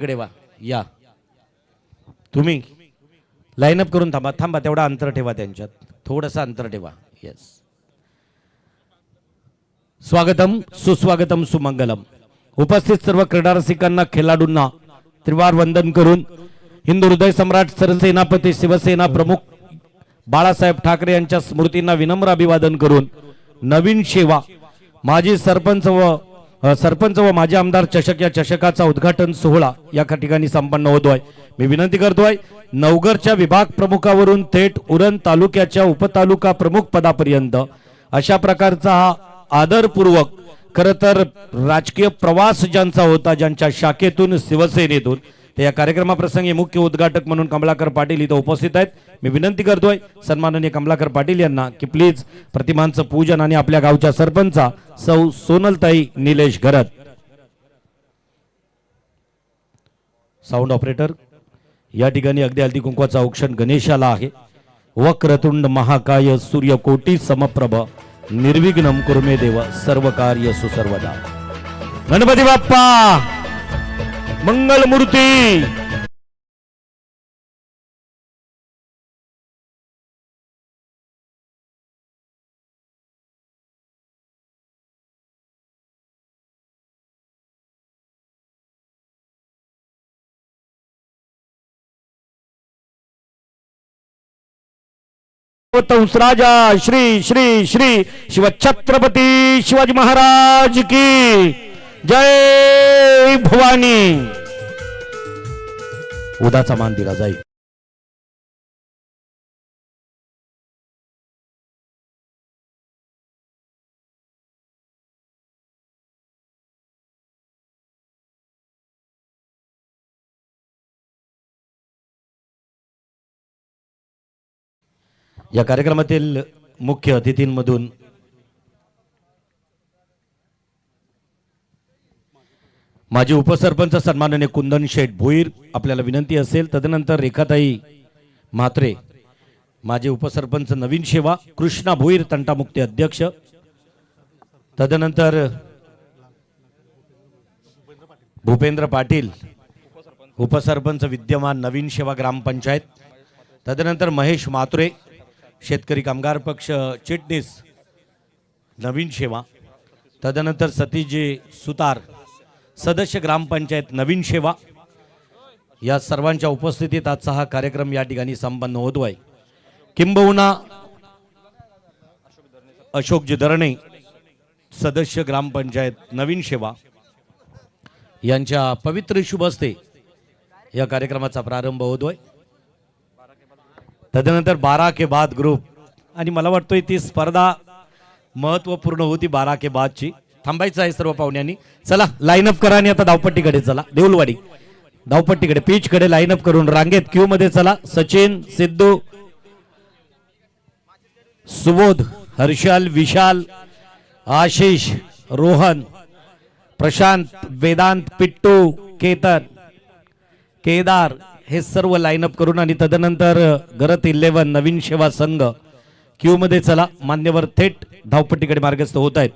इकडे वा या. तुम्ही लाईनअप करून थांबा थांबा तेवढा अंतर ठेवा त्यांच्यात. थोडंसं अंतर ठेवा. येस स्वागतम सुस्वागतम सुमंगलम. उपस्थित सर्व क्रीडा रसिकांना खेळाडूंना त्रिवार वंदन करून हिंदू हृदय सम्राट सरसेनापती शिवसेना प्रमुख बाळासाहेब ठाकरे यांच्या स्मृतींना विनम्र अभिवादन करून नवीन सेवा माजी सरपंच व सरपंच व माजी आमदार चषक या चषकाचा उद्घाटन सोहळा या ठिकाणी संपन्न होतोय. मी विनंती करतोय नवगरच्या विभाग प्रमुखावरून थेट उरण तालुक्याच्या उपतालुका प्रमुख पदापर्यंत अशा प्रकारचा हा आदरपूर्वक खर तर राजकीय प्रवास ज्यांचा होता ज्यांच्या शाखेतून शिवसेनेतून हे या कार्यक्रमाप्रसंगी मुख्य उद्घाटक म्हणून कमलाकर पाटील इथं उपस्थित आहेत. मी विनंती करतोय सन्माननीय कमलाकर पाटील यांना की प्लीज प्रतिमांचं पूजन आणि आपल्या गावच्या सरपंचा सौ सोनलताई निलेश घरत. साऊंड ऑपरेटर या ठिकाणी अगदी हल्दी कुंकवाचा औक्षण गणेशाला आहे. वक्रतुंड महाकाय सूर्यकोटी समप्रभ निर्विघ्नम कुर्मे देव सर्व कार्य सुसर्वदा. गणपती बाप्पा! मंगलमूर्ती. राजा श्री श्री श्री शिवछत्रपती शिवाजी महाराज की. जय भवानी. उदाचा मान दिला जाईल या कार्यक्रमातील मुख्य अतिथींमधून माजी उपसरपंच सन्माननीय कुंदन शेठ भोईर आपल्याला विनंती असेल तदनंतर रेखाताई म्हात्रे माजी उपसरपंच नवीन शेवा कृष्णा भोईर तंटामुक्ती अध्यक्ष तदनंतर भूपेंद्र पाटील उपसरपंच विद्यमान नवीन शेवा ग्रामपंचायत तदनंतर महेश मात्रे शेतकरी कामगार पक्ष चिटणीस नवीन सेवा तदनंतर सतीशजी सुतार सदस्य ग्रामपंचायत नवीन सेवा या सर्वांच्या उपस्थितीत आजचा हा कार्यक्रम या ठिकाणी संपन्न होतोय किंबहुना अशोकजी दरणे सदस्य ग्रामपंचायत नवीन सेवा यांच्या पवित्र शुभ हस्ते या कार्यक्रमाचा प्रारंभ होतोय तदनंतर बारा के बाद ग्रुप आणि मला वाटतोय ती स्पर्धा महत्त्वपूर्ण होती बारा के बादची थांबायचं आहे सर्व पाहुण्यांनी. चला लाईनअप करा आणि आता धावपट्टीकडे चला. देऊलवाडी. धावपट्टीकडे पीचकडे लाईनअप करून रांगेत क्यू मध्ये चला. सचिन सिद्धू सुबोध हर्षल विशाल आशिष रोहन प्रशांत वेदांत पिट्टू केतन केदार हे सर्व लाईनअप करून आणि तदनंतर गरत इलेव्हन नवीन सेवा संघ क्यू मध्ये चला. मान्यवर थेट धावपट्टीकडे मार्गस्थ होत आहेत.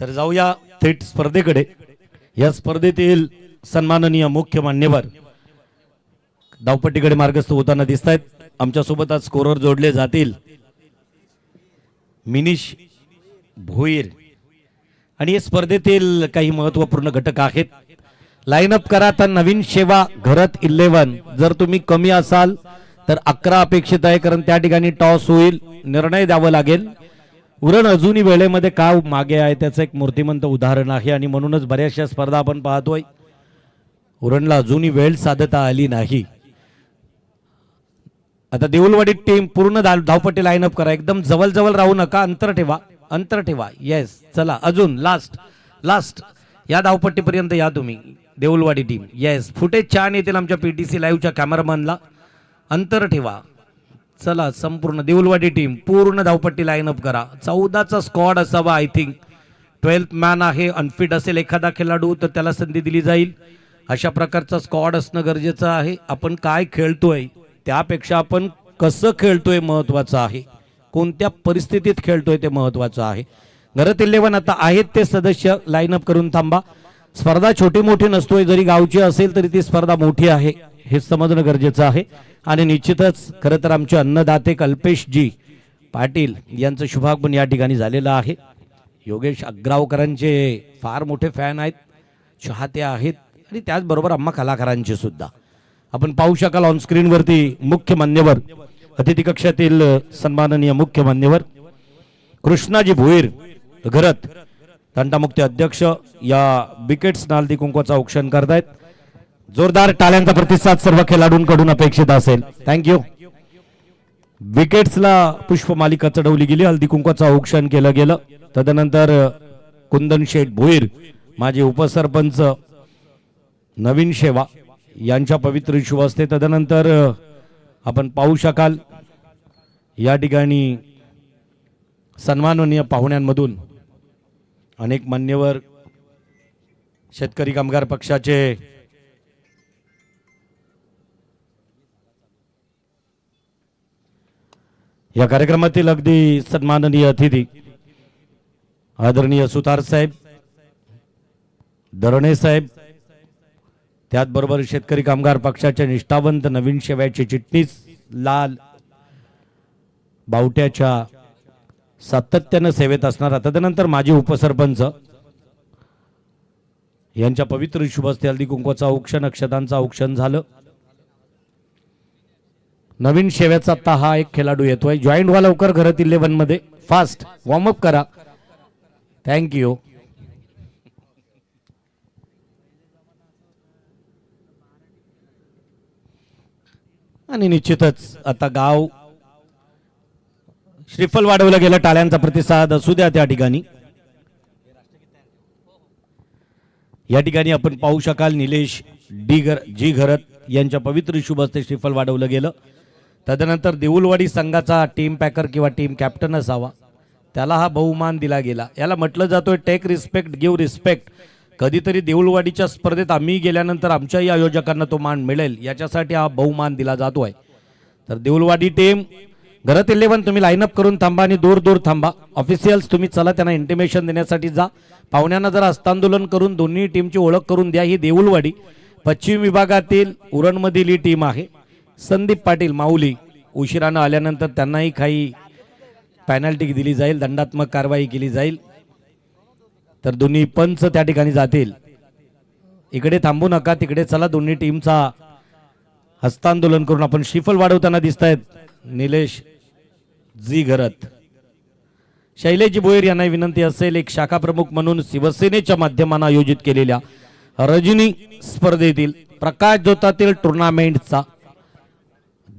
तर जाऊया थेट स्पर्धेकडे. या स्पर्धेतील सन्माननीय मुख्य मान्यवर धावपट्टीकडे मार्गस्थ होताना दिसत आहेत आमच्यासोबत आज स्कोरर जोडले जातील मिनिश भोईर. आणि या स्पर्धेतील काही महत्त्वपूर्ण घटक आहेत. लाईनअप करा तर नवीन सेवा घरत इलेव्हन. जर तुम्ही कमी असाल तर अकरा अपेक्षित आहे कारण त्या ठिकाणी टॉस होईल निर्णय द्यावा लागेल. उरण अजूनही वेळेमध्ये का मागे आहे त्याचं एक मूर्तिमंत उदाहरण आहे आणि म्हणूनच बऱ्याचशा स्पर्धा आपण पाहतोय. उरणला अजूनही वेळ साधता आली नाही. आता देऊलवाडी टीम पूर्ण धावपट्टी लाईनअप करा. एकदम जवळजवळ राहू नका अंतर ठेवा अंतर ठेवा. येस चला अजून लास्ट लास्ट या धावपट्टीपर्यंत या तुम्ही देऊलवाडी टीम येस फुटेज छान येतील आमच्या पीटीसी लाईव्हच्या कॅमेरामॅनला अंतर ठेवा. चला संपूर्ण देऊलवाडी टीम पूर्ण धावपट्टी लाईनअप करा. चौदाचा स्क्वॉड असावा आय थिंक ट्वेल्थ मॅन आहे अनफिट असेल एखादा खेळाडू तर त्याला संधी दिली जाईल. अशा प्रकारचा स्क्वॉड असणं गरजेचं आहे. आपण काय खेळतोय त्यापेक्षा आपण कसं खेळतोय महत्वाचं आहे. कोणत्या परिस्थितीत खेळतोय ते महत्वाचं आहे. घरात इलेव्हन आता आहेत ते सदस्य लाईनअप करून थांबा. स्पर्धा छोटी मोठी नसतोय जरी गावची असेल तरी ती स्पर्धा मोठी आहे. हे समजणं गरजेचं आहे. आणि निश्चितच खरं तर आमचे अन्नदाते कल्पेशजी पाटील यांचं शुभागमन या ठिकाणी झालेलं आहे. योगेश अग्रावकरांचे फार मोठे फॅन आहेत. चाहते आहेत. आणि त्याचबरोबर आम्हा कलाकारांचे सुद्धा. आपण पाहू शकाल ऑन स्क्रीनवरती मुख्य मान्यवर अतिथी कक्षातील सन्माननीय मुख्य मान्यवर कृष्णाजी भोईर घरत तंटामुक्ती अध्यक्ष या बिकेट्स नालदी कुंकवाचं औक्षण करतायत. जोरदार टाळ्यांचा प्रतिसाद सर्व खेळाडूंकडून अपेक्षित असेल. थँक्यू विकेट्सला पुष्पमालिका चढवली गेली. हल्दी कुंकवाचं औक्षण केलं गेलं. तदनंतर कुंदन शेठ भोईर माझे उपसरपंच नवीन शेवा यांच्या पवित्र शुभ असते तदनंतर आपण पाहू शकाल या ठिकाणी सन्माननीय पाहुण्यांमधून अनेक मान्यवर शेतकरी कामगार पक्षाचे या कार्यक्रमातील अगदी सन्माननीय अतिथी आदरणीय सुतार साहेब दरणे साहेब त्याचबरोबर शेतकरी कामगार पक्षाच्या निष्ठावंत नवीन शेव्याचे चिटणीस लाल बावट्याच्या सातत्यानं सेवेत असणारा. तदनंतर माजी उपसरपंच यांच्या पवित्र शुभस्ते हल्दी कुंकवाचं औक्षण अक्षतांचं औक्षण झालं. नवीन शेव्याचा आता हा एक खेळाडू येतोय. जॉईंट व्हा लवकर घरात इलेव्हनमध्ये. फास्ट वॉर्मअप करा. थँक्यू आणि निश्चितच आता गाव श्रीफल वाढवलं गेलं. टाळ्यांचा प्रतिसाद असू द्या त्या ठिकाणी. या ठिकाणी आपण पाहू शकाल निलेश डी घर जी घरत यांच्या पवित्र शुभ हस्ते श्रीफल वाढवलं गेलं. तदनंतर देऊलवाडी संघाचा टीम पॅकर किंवा टीम कॅप्टन असावा. त्याला हा बहुमान दिला गेला. याला म्हटलं जातोय टेक रिस्पेक्ट गिव्ह रिस्पेक्ट कधीतरी देऊळवाडीच्या स्पर्धेत आम्ही गेल्यानंतर आमच्याही आयोजकांना तो मान मिळेल. याच्यासाठी हा बहुमान दिला जातोय. तर देऊळवाडी टीम घरात इलेव्हन तुम्ही लाईनअप करून थांबा आणि दूर दूर थांबा. ऑफिशियल्स तुम्ही चला त्यांना इंटिमेशन देण्यासाठी जा. पाहुण्यांना जरा हस्तांदोलन करून दोन्ही टीमची ओळख करून द्या. ही देऊळवाडी पश्चिम विभागातील उरणमधील ही टीम आहे. संदीप पाटील माऊली उशिरानं आल्यानंतर त्यांनाही काही पॅनल्टी दिली जाईल दंडात्मक कारवाई केली जाईल. तर दोन्ही पंच त्या ठिकाणी जातील. इकडे थांबू नका तिकडे चला दोन्ही टीमचा हस्तांदोलन करून आपण शिफल वाढवताना दिसत आहेत निलेश जी घरत. शैलेजी भोयर यांना विनंती असेल एक शाखा प्रमुख म्हणून शिवसेनेच्या माध्यमानं आयोजित केलेल्या रजनी स्पर्धेतील प्रकाश जोतातील टुर्नामेंटचा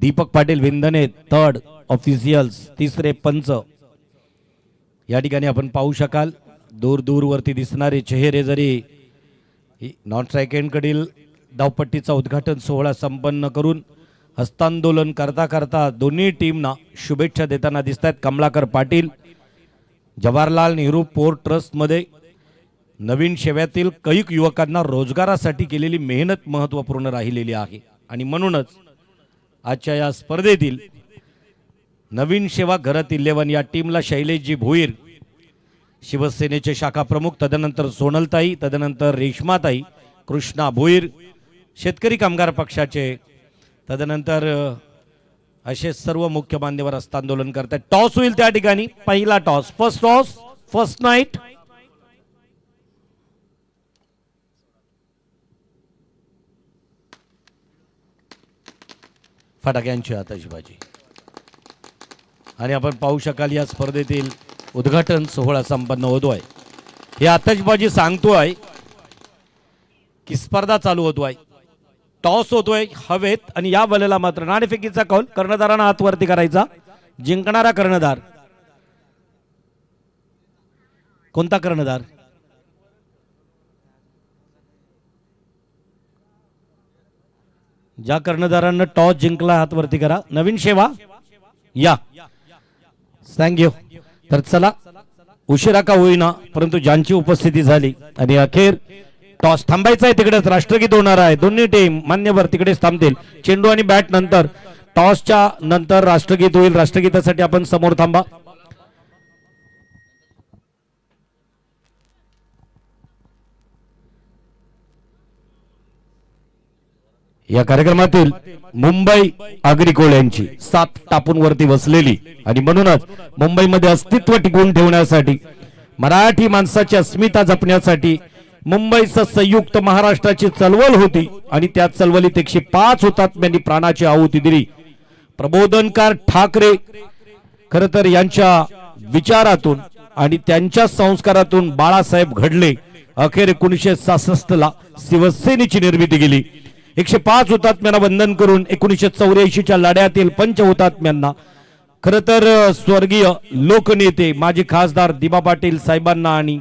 दीपक पाटील विंदने थर्ड ऑफिशियल्स तिसरे पंच. या ठिकाणी आपण पाहू शकाल दूर दूरवरती दिसणारे चेहरे जरी नॉन स्ट्रायकेंडकडील धावपट्टीचा उद्घाटन सोहळा संपन्न करून हस्तांदोलन करता करता दोन्ही टीमना शुभेच्छा देताना दिसत आहेत कमलाकर पाटील जवाहरलाल नेहरू पोर्ट ट्रस्टमध्ये. नवीन शेव्यातील कैक युवकांना रोजगारासाठी केलेली मेहनत महत्त्वपूर्ण राहिलेली आहे. आणि म्हणूनच आजच्या या स्पर्धेतील नवीन सेवा घरात इलेवन या टीमला शैलेशजी भोईर शिवसेनेचे शाखा प्रमुख तदनंतर सोनलताई तदनंतर रेश्माताई कृष्णा भोईर शेतकरी कामगार पक्षाचे तदनंतर असे सर्व मुख्य मान्यवर हस्तांदोलन करतात टॉस होईल त्या ठिकाणी. पहिला toss. First toss first night फटाक्यांची आतषबाजी आणि आपण पाहू शकाल या स्पर्धेतील उद्घाटन सोहळा संपन्न होतो आहे ही आतषबाजी सांगतोय की स्पर्धा चालू होतोय. टॉस होतोय हवेत आणि या बलेला मात्र नाणेफेकीचा कौल. कर्णधारांना हातवरती करायचा. जिंकणारा कर्णधार. कोणता कर्णधार? ज्या कर्णधारांना टॉस जिंकला हात वरती करा. नवीन शेवा? या. थँक्यू तर चला उशिरा का होईना परंतु ज्यांची उपस्थिती झाली आणि अखेर टॉस थांबायचा आहे तिकडेच राष्ट्रगीत होणार आहे. दोन्ही टीम मान्यवर तिकडेच थांबतील. चेंडू आणि बॅट नंतर. टॉसच्या नंतर राष्ट्रगीत होईल. राष्ट्रगीतासाठी आपण समोर थांबा. या कार्यक्रमातील मुंबई अग्रिकोळ यांची सात टापून वरती आणि म्हणूनच मुंबईमध्ये अस्तित्व टिकवून ठेवण्यासाठी मराठी माणसाची अस्मिता जपण्यासाठी मुंबईचं संयुक्त महाराष्ट्राची चळवळ होती आणि त्या चळवळीत एकशे पाच हुतात्म्यांनी प्राणाची आहुती दिली. प्रबोधनकार ठाकरे खर तर यांच्या विचारातून आणि त्यांच्या संस्कारातून बाळासाहेब घडले. अखेर एकोणीसशे सहासष्ट ला शिवसेनेची निर्मिती केली एकशे पाच हुतात्म्यांना वंदन करून एकोणीसशे चौऱ्याऐंशीच्या लढ्यातील पंच हुतात्म्यांना. खर तर स्वर्गीय लोकनेते माजी खासदार दिबा पाटील साहेबांना आणि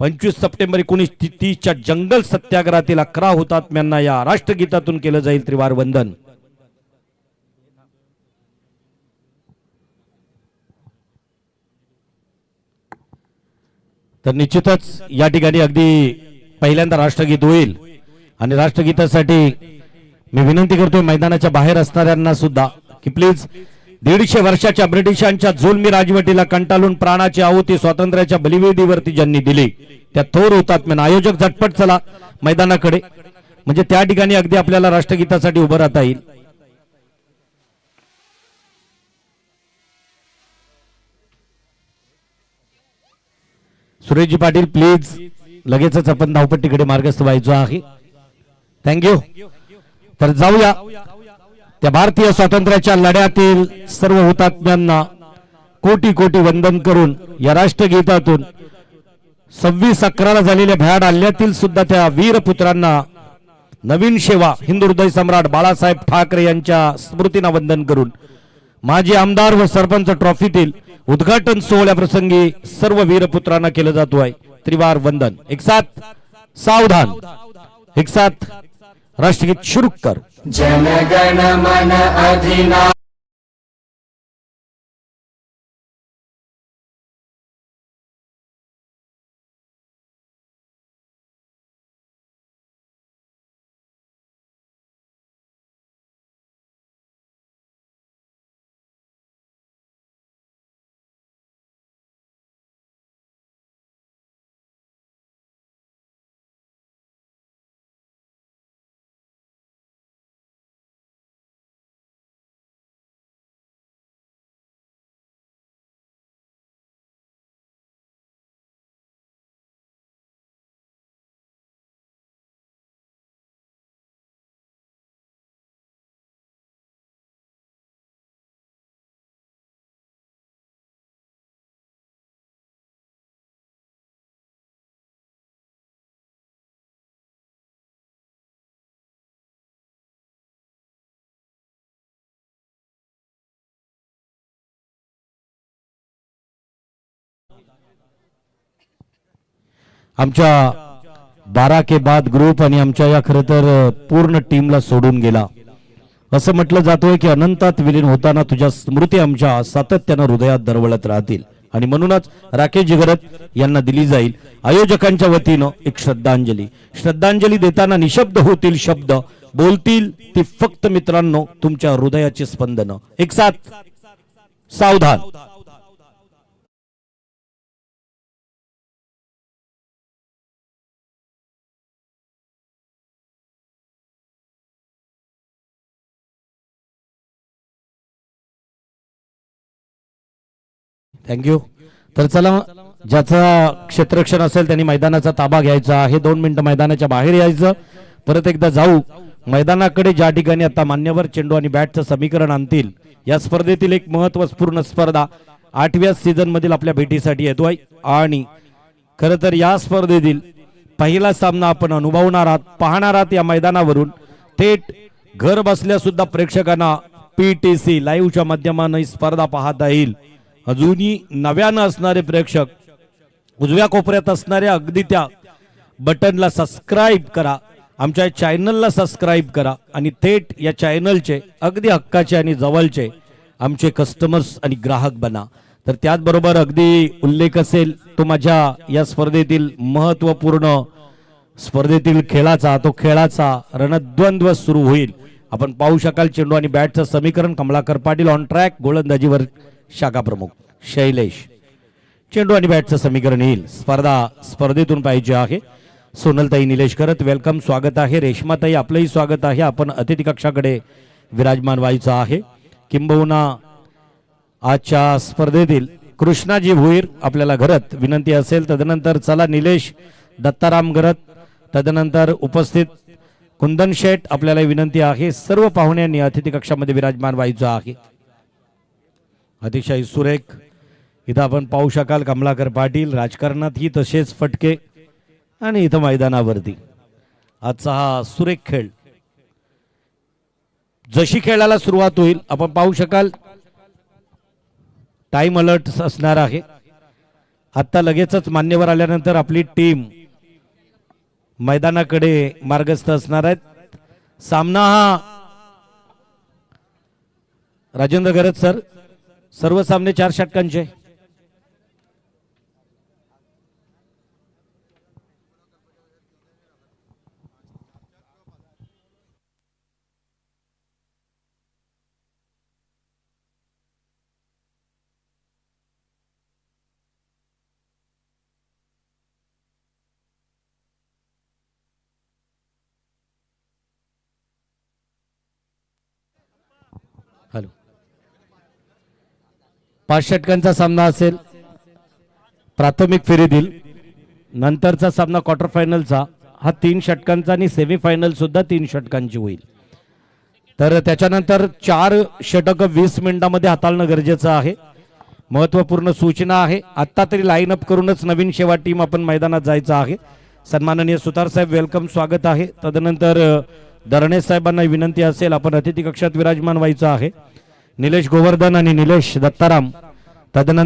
पंचवीस सप्टेंबर एकोणीसशे तीसच्या जंगल सत्याग्रहातील अकरा हुतात्म्यांना या राष्ट्रगीतातून केलं जाईल त्रिवार वंदन. तर निश्चितच या ठिकाणी अगदी पहिल्यांदा राष्ट्रगीत होईल. आणि राष्ट्रगीतासाठी मी विनंती करतोय मैदानाच्या बाहेर असणाऱ्यांना सुद्धा की प्लीज दीडशे वर्षाच्या ब्रिटिशांच्या जुलमी राजवटीला कंटाळून प्राणाची आहुती स्वातंत्र्याच्या बलिवेदीवरती ज्यांनी दिली त्या थोर हुतात्म्यानं आयोजक झटपट चला मैदानाकडे. म्हणजे त्या ठिकाणी अगदी आपल्याला राष्ट्रगीतासाठी उभं राहता येईल. सुरेशजी पाटील प्लीज लगेचच आपण धावपट्टीकडे मार्गस्थ व्हायचो आहे. थँक्यू तर जाऊया. त्या भारतीय स्वातंत्र्याच्या लढ्यातील सर्व हुतात्म्यांना कोटी कोटी वंदन करून या राष्ट्रगीतातून सव्वीस अकराला झालेल्या भ्याड हल्ल्यातील सुद्धा त्या वीरपुत्रांना नवीन सेवा हिंदू हृदय सम्राट बाळासाहेब ठाकरे यांच्या स्मृतींना वंदन करून माजी आमदार व सरपंच ट्रॉफीतील उद्घाटन सोहळ्याप्रसंगी सर्व वीरपुत्रांना केलं जातो आहे. त्रिवार वंदन. एक साथ सावधान. एक साथ राष्ट्रगीत शुरू कर. जनगण मन अधिना आमच्या बारा के बाद ग्रुप आणि आमच्या या खरं तर पूर्ण टीमला सोडून गेला. असं म्हटलं जातोय की अनंतात विलीन होताना तुझ्या स्मृती आमच्या सातत्यानं हृदयात दरवळत राहतील. आणि म्हणूनच राकेश जिगरत यांना दिली जाईल. आयोजकांच्या वतीनं एक श्रद्धांजली. श्रद्धांजली देताना निशब्द होतील शब्द. बोलतील ती फक्त मित्रांनो तुमच्या हृदयाची स्पंदन. एक साथ सावधान. थँक्यू तर चला ज्याचा क्षेत्ररक्षण असेल त्यांनी मैदानाचा ताबा घ्यायचा. हे दोन मिनिटं मैदानाच्या बाहेर यायचं. परत एकदा जाऊ. मैदानाकडे ज्या ठिकाणी आता मान्यवर चेंडू आणि बॅटचं समीकरण आणतील या स्पर्धेतील एक महत्त्वपूर्ण स्पर्धा आठव्या सीझन मधील आपल्या भेटीसाठी येतोय आणि खरं तर या स्पर्धेतील पहिला सामना आपण अनुभवणार आहात पाहणार आहात या मैदानावरून. थेट घर बसल्या सुद्धा प्रेक्षकांना पीटीसी लाईव्हच्या माध्यमाने ही स्पर्धा पाहता येईल. अजूनही नव्यानं असणारे प्रेक्षक उजव्या कोपऱ्यात असणाऱ्या अगदी त्या बटनला सबस्क्राईब करा आमच्या चॅनलला सबस्क्राईब करा आणि थेट या चॅनलचे अगदी हक्काचे आणि जवळचे आमचे कस्टमर्स आणि ग्राहक बना. तर त्याचबरोबर अगदी उल्लेख असेल तो माझ्या या स्पर्धेतील महत्त्वपूर्ण स्पर्धेतील खेळाचा तो खेळाचा रणद्वंद्व सुरू होईल. आपण पाहू शकाल चेंडू आणि बॅटचं समीकरण. कमलाकर पाटील ऑन ट्रॅक गोलंदाजीवर शाखा प्रमुख शैलेश. चेंडू आणि बॅटचं समीकरण येईल. स्पर्धा स्पर्धेतून पाहिजे आहे. सोनलताई निलेश करत वेलकम स्वागत आहे. रेश्माताई आपलंही स्वागत आहे. आपण अतिथी कक्षाकडे विराजमान व्हायचं आहे. किंबहुना आजच्या स्पर्धेतील कृष्णाजी भुईर आपल्याला घरत विनंती असेल. तदनंतर चला निलेश दत्ताराम घरत. तदनंतर उपस्थित कुंदन शेठ आपल्याला विनंती आहे सर्व पाहुण्यांनी अतिथी कक्षामध्ये विराजमान व्हायचं आहे. अतिशय सुरेख. इथं आपण पाहू शकाल कमलाकर पाटील राजकारणातही तसेच फटके आणि इथं मैदानावरती. आजचा हा सुरेख खेळ. जशी खेळाला सुरुवात होईल आपण पाहू शकाल. टाइम अलर्ट असणार आहे. आत्ता लगेचच मान्यवर आल्यानंतर आपली टीम मैदानाकडे मार्गस्थ असणार आहेत. सामना हा राजेंद्र गरज सर. सर्व सामने चार षटकांचे. पाच षटकांचा सामना असेल. प्राथमिक फेरीतील नंतरचा सामना क्वार्टर फायनलचा हा तीन षटकांचा आणि सेमीफायनल सुद्धा तीन षटकांची होईल. तर त्याच्यानंतर चार षटक वीस मिनिटांमध्ये हाताळणं गरजेचं आहे. महत्त्वपूर्ण सूचना आहे. आत्ता तरी लाईन अप करूनच नवीन शेवा टीम आपण मैदानात जायचं आहे. सन्माननीय सुतार साहेब वेलकम स्वागत आहे. तदनंतर दरणे साहेबांना विनंती असेल आपण अतिथी कक्षात विराजमान व्हायचं आहे. निलेश गोवर्धन आणि निलेश दत्ताराम. तदनंतर